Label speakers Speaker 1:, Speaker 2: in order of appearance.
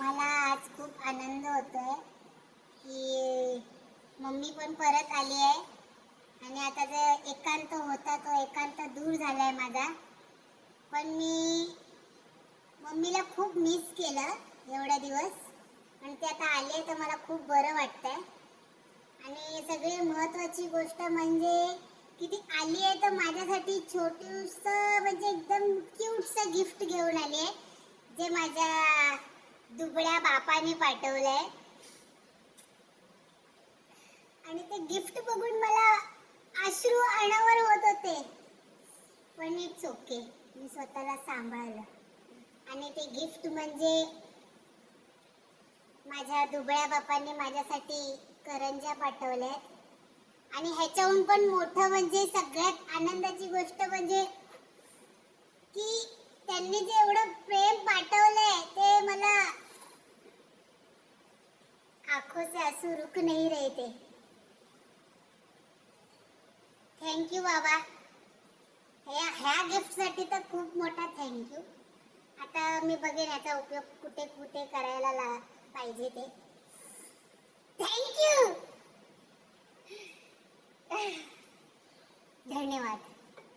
Speaker 1: मला आज खूप आनंद होतोय की मम्मी पण परत आली आहे. आणि आता जे एकांत होता तो एकांत दूर झाला आहे माझा. पण मी मम्मीला खूप मिस केलं एवढ्या दिवस. आणि ते आता आले आहे तर मला खूप बरं वाटतंय. आणि सगळी महत्त्वाची गोष्ट म्हणजे की ती आली आहे तर माझ्यासाठी छोटूस म्हणजे एकदम क्यूटसं गिफ्ट घेऊन आली आहे. जे माझ्या दुबळ्या बापाने पाठवलंय. आणि ते गिफ्ट बघून मला अश्रू अनावर होत होते. पण इट्स ओके मी स्वतःला सांभाळलं. आणि ते गिफ्ट म्हणजे माझ्या दुबळ्या बापांनी माझ्यासाठी करंज्या पाठवल्यात. आणि ह्याच्याहून पण मोठं म्हणजे सगळ्यात आनंदाची गोष्ट म्हणजे की त्यांनी जे एवढं प्रेम पाठवलंय ते मला आंखों से आंसू रुक नहीं रहे थे। थँक्यू बाबा। ह्या ह्या गिफ्टसाठी तर खूप मोठा थँक्यू आता मी बघेन याचा उपयोग कुठे कुठे करायला ला पाहिजे ते. थँक्यू धन्यवाद.